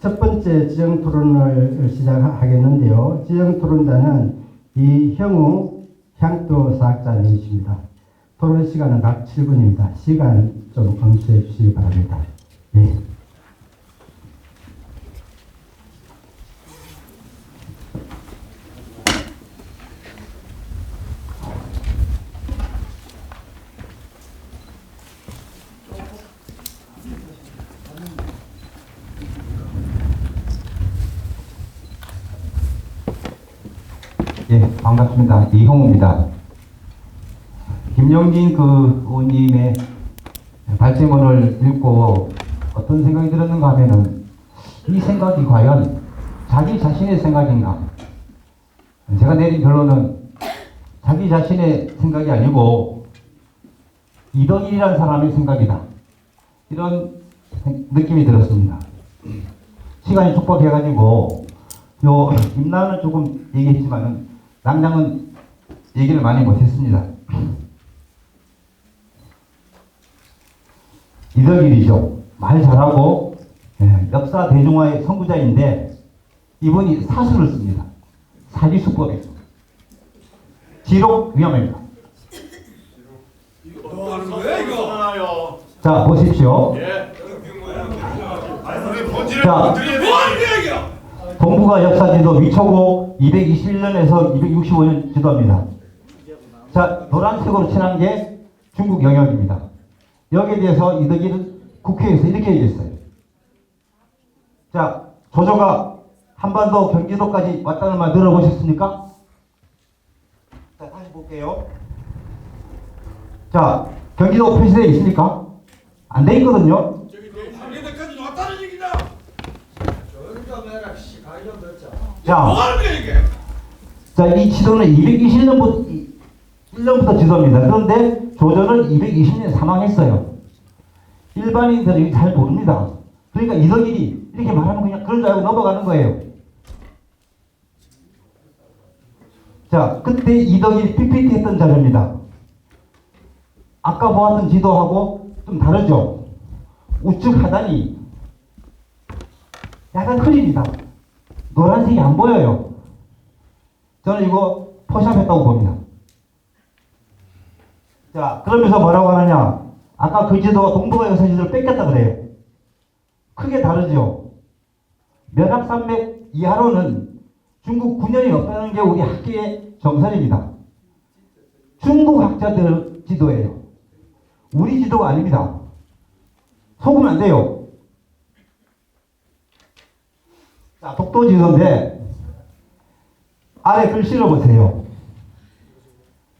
첫 번째 지정 토론을 시작하겠는데요. 지정 토론자는 이형우 향토 사학자님이십니다. 토론 시간은 각 7분입니다. 시간 좀 엄수해 주시기 바랍니다. 예. 예, 반갑습니다. 이형우입니다. 김영진 그 의원님의 발제문을 읽고 어떤 생각이 들었는가 하면은 이 생각이 과연 자기 자신의 생각인가? 제가 내린 결론은 자기 자신의 생각이 아니고 이덕일이라는 사람의 생각이다. 이런 생- 느낌이 들었습니다. 시간이 촉박해가지고 요 임나는 조금 얘기했지만은 당장은 얘기를 많이 못했습니다. 이덕일이죠. 말 잘하고 예, 역사 대중화의 선구자인데 이분이 사수를 씁니다. 사기수법이죠. 지록 위험합니다. 뭐 이거? 자 보십시오. 예. 자. 동북아 역사지도 위초고 221년에서 265년 지도입니다. 자, 노란색으로 칠한 게 중국 영역입니다. 여기에 대해서 이덕일은 국회에서 이렇게 얘기했어요. 자, 조조가 한반도 경기도까지 왔다는 말 들어보셨습니까? 자, 다시 볼게요. 자, 경기도 표시되어 있습니까? 안 돼 있거든요. 자, 뭐 하는 거야 이게? 자, 이 지도는 220년부터 1년부터 지도입니다. 그런데 조조는 220년에 사망했어요. 일반인들이 잘 모릅니다. 그러니까 이덕일이 이렇게 말하면 그냥 그런 줄 알고 넘어가는 거예요. 자, 그때 이덕일이 PPT 했던 자료입니다. 아까 보았던 지도하고 좀 다르죠? 우측 하단이 약간 흐립니다. 노란색이 안 보여요. 저는 이거 포샵했다고 봅니다. 자, 그러면서 뭐라고 하느냐? 아까 그 지도가 동북아 역사지도를 뺏겼다 그래요. 크게 다르죠? 면학산맥 이하로는 중국 군현이 없다는 게 우리 학계의 정설입니다. 중국 학자들 지도예요. 우리 지도가 아닙니다. 속으면 안 돼요. 자, 독도 지도인데 아래 글씨를 보세요.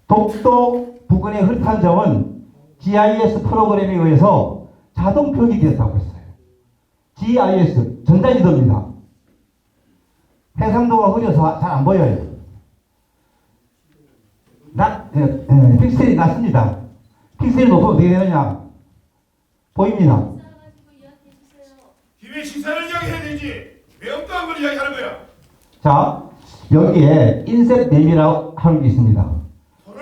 독도 부근의 흐릿한 점은 GIS 프로그램에 의해서 자동 표기되었다고 했어요. GIS 전자지도입니다. 해상도가 흐려서 잘 안 보여요. 낮, 예, 예, 픽셀이 낮습니다. 픽셀이 높으면 어떻게 되느냐? 보입니다. 기회 시사를 이야기해야 되지. 왜 엉뚱한 걸 이야기하는 거야? 자, 여기에 인셋 맵이라고 하는 게 있습니다.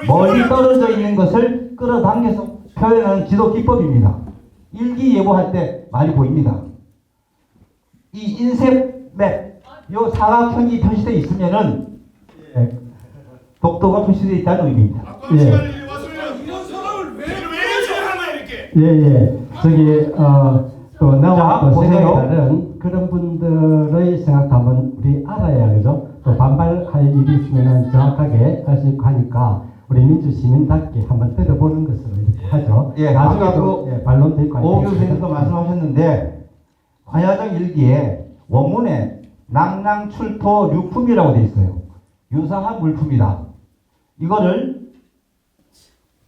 멀리 떨어져 있는 것을 끌어당겨서 표현하는 지도 기법입니다. 일기예보할 때 많이 보입니다. 이 인셋 맵, 요 사각형이 표시되어 있으면은 예, 독도가 표시되어 있다는 의미입니다. 아까 예. 예, 예. 저기, 어, 또 자, 나와 또 보세요. 그런 분들의 생각도 한번 우리 알아야, 그죠? 또 반발할 일이 있으면 정확하게 할 수 있고 하니까 우리 민주 시민답게 한번 들어보는 것으로 이렇게 하죠. 예, 나중에 예, 반론도 있고 할 오. 교수님도 말씀하셨는데 관야정 일기에 원문에 낭낭출토 유품이라고 되어 있어요. 유사한 물품이다. 이거를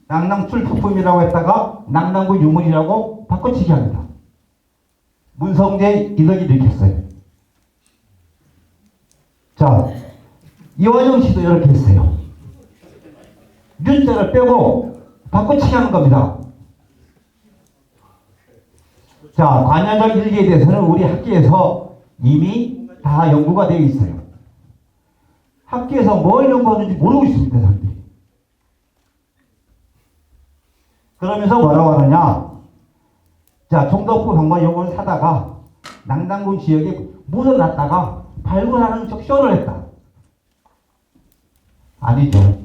낭낭출토품이라고 했다가 낭낭구 유물이라고 바꿔치기 합니다. 문성재 이덕이 했어요. 자, 이화영 씨도 이렇게 했어요. 윤자를 빼고 바꿔치기 하는 겁니다. 자, 관야적 일기에 대해서는 우리 학계에서 이미 다 연구가 되어 있어요. 학계에서 뭘 연구하는지 모르고 있습니다, 사람들이. 그러면서 뭐라고 하느냐? 자, 총독부 병관 요구를 사다가 낭당군 지역에 묻어놨다가 발굴하는 척 쇼를 했다. 아니죠.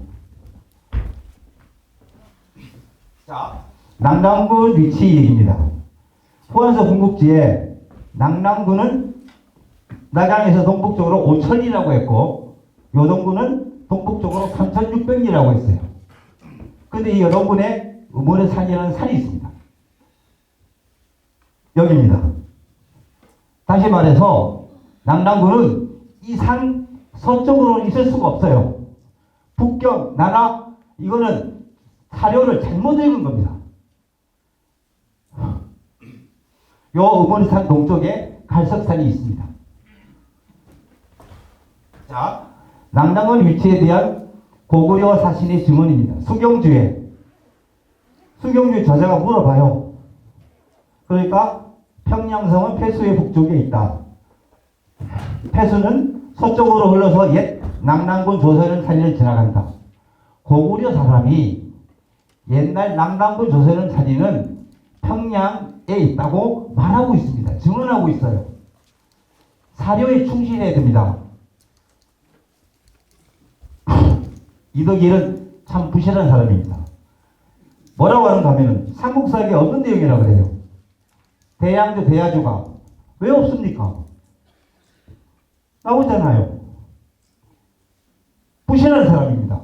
자, 낭랑군 위치 얘기입니다. 호안서 궁극지에 낭랑군은 나강에서 동북쪽으로 5천이라고 했고 요동군은 동북쪽으로 3,600이라고 했어요. 근데 이 요동군에 음원의 산이라는 산이 있습니다. 여기입니다. 다시 말해서 낭랑군은 이 산 서쪽으로는 있을 수가 없어요. 북경, 나나 이거는 사료를 잘못 읽은 겁니다. 요 음원산 동쪽에 갈석산이 있습니다. 자, 낭랑군 위치에 대한 고구려 사신의 증언입니다. 수경주에 수경주 저자가 물어봐요. 그러니까 평양성은 폐수의 북쪽에 있다. 폐수는 서쪽으로 흘러서 옛 낭랑군 조선을 산리를 지나간다. 고구려 사람이 옛날 낭랑군 조선을 산리는 평양에 있다고 말하고 있습니다. 증언하고 있어요. 사료에 충실해야 됩니다. 이덕일은 참 부실한 사람입니다. 뭐라고 하는가 하면 삼국사에 없는 내용이라고 그래요. 대양조 대야조가 왜 없습니까? 나오잖아요. 부실한 사람입니다.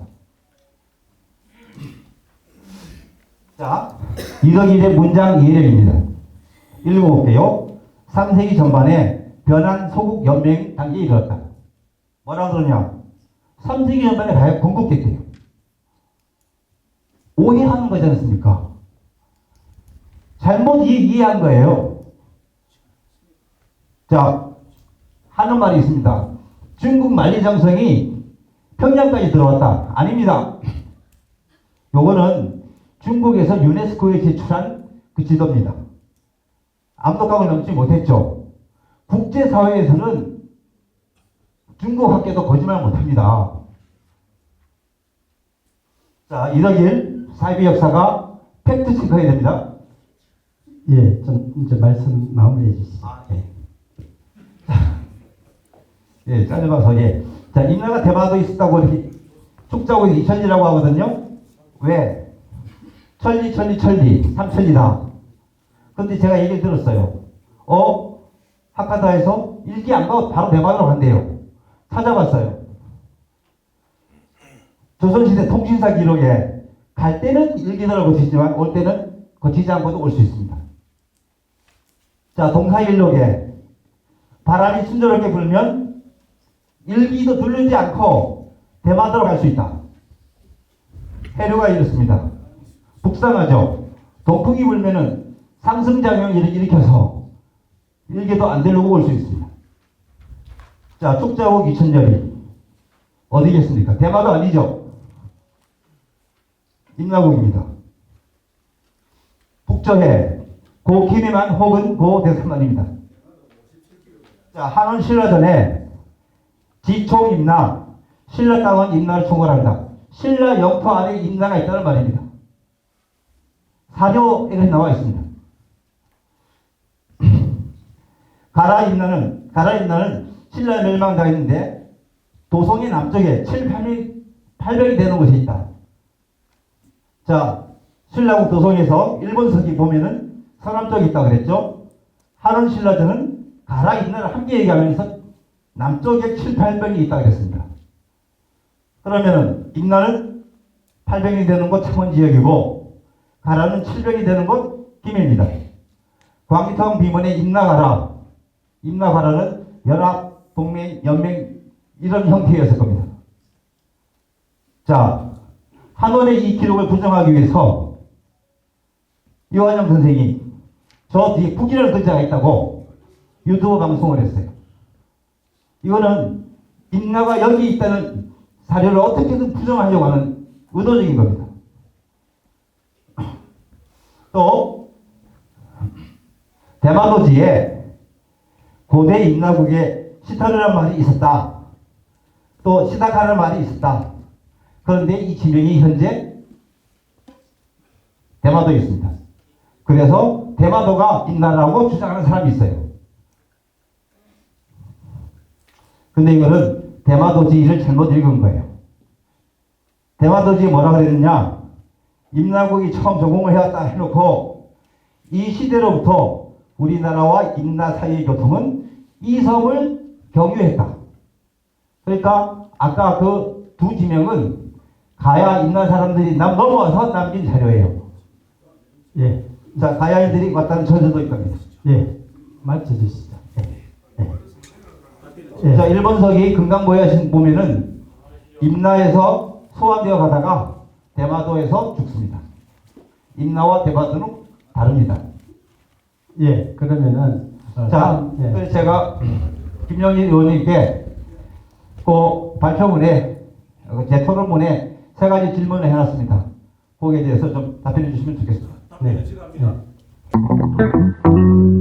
자, 이덕일의 문장 이해력입니다. 읽어볼게요. 3세기 전반에 변한 소국 연맹 단계에 이르렀다. 뭐라 그러냐? 3세기 전반에 가야 건국됐대요. 오해하는 거지 않습니까? 잘못 이, 이해한 거예요. 자, 하는 말이 있습니다. 중국 만리장성이 평양까지 들어왔다. 아닙니다. 요거는 중국에서 유네스코에 제출한 그 지도입니다. 압록강을 넘지 못했죠. 국제사회에서는 중국 학계도 거짓말 못합니다. 자, 이덕일 사이비 역사가 팩트 체크해야 됩니다. 예, 좀 이제 말씀 마무리해 주시죠. 아, 예. 예, 짧아서, 예. 자, 임나가 대마도 있었다고 이렇게 축자고 이천리라고 하거든요. 왜? 천리, 천리, 천리. 삼천리다. 근데 제가 얘기를 들었어요. 어? 하카다에서 일기 안 가고 바로 대마도로 간대요. 찾아봤어요. 조선시대 통신사 기록에 갈 때는 일기들을 거치지만 올 때는 거치지 않고도 올 수 있습니다. 자, 동사일록에 바람이 순조롭게 불면 일기도 들르지 않고 대마도로 갈 수 있다. 해류가 이렇습니다. 북상하죠. 동풍이 불면은 상승작용을 일으켜서 일기도 안 들르고 올 수 있습니다. 자, 축자국 이천절이 어디겠습니까? 대마도 아니죠. 임나국입니다. 북저해 고 김해만 혹은 고 대삼만입니다. 자, 한원 신라전에 지총 임나, 신라 땅은 임나를 총괄한다. 신라 영토 안에 임나가 있다는 말입니다. 사료에 나와 있습니다. 가라 임나는 가라 임나는 신라 멸망당했는데 도성의 남쪽에 7, 800, 800이 되는 곳이 있다. 자, 신라국 도성에서 일본 서기 보면은 서남쪽에 있다고 그랬죠. 한원 신라전은 가라 임나를 함께 얘기하면서 남쪽에 7, 800이 있다고 그랬습니다. 그러면은 임나는 800이 되는 곳 창원 지역이고 가라는 700이 되는 곳 김해입니다. 광기통 비문의 임나가라, 임나가라는 연합, 동맹, 연맹 이런 형태였을 겁니다. 자, 한원의 이 기록을 부정하기 위해서 이완영 선생이 저 뒤에 북이라는 글자가 있다고 유튜브 방송을 했어요. 이거는 임나가 여기 있다는 사료를 어떻게든 부정하려고 하는 의도적인 겁니다. 또 대마도지에 고대 임나국에 시타르란 말이 있었다. 또 시다카라는 말이 있었다. 그런데 이 지명이 현재 대마도에 있습니다. 그래서 대마도가 임나라고 주장하는 사람이 있어요. 근데 이거는 대마도지를 잘못 읽은 거예요. 대마도지 뭐라 그랬느냐? 임나국이 처음 조공을 해왔다 해놓고 이 시대로부터 우리나라와 임나 사이의 교통은 이 섬을 경유했다. 그러니까 아까 그 두 지명은 가야 임나 사람들이 남 넘어와서 남긴 자료예요. 예, 자, 가야인들이 왔다는 전서도 있답니다. 예, 맞춰주시죠. 예, 예. 자, 1번석이 금강보에 보면은 임나에서 소환되어 가다가 대마도에서 죽습니다. 임나와 대마도는 다릅니다. 예, 그러면은 어, 자, 예. 그래서 제가 김영진 의원님께 그 발표문에 어, 제 토론문에 세 가지 질문을 해놨습니다. 거기에 대해서 좀 답변해 주시면 좋겠습니다. 네. 답변을 제가 합니다. 네.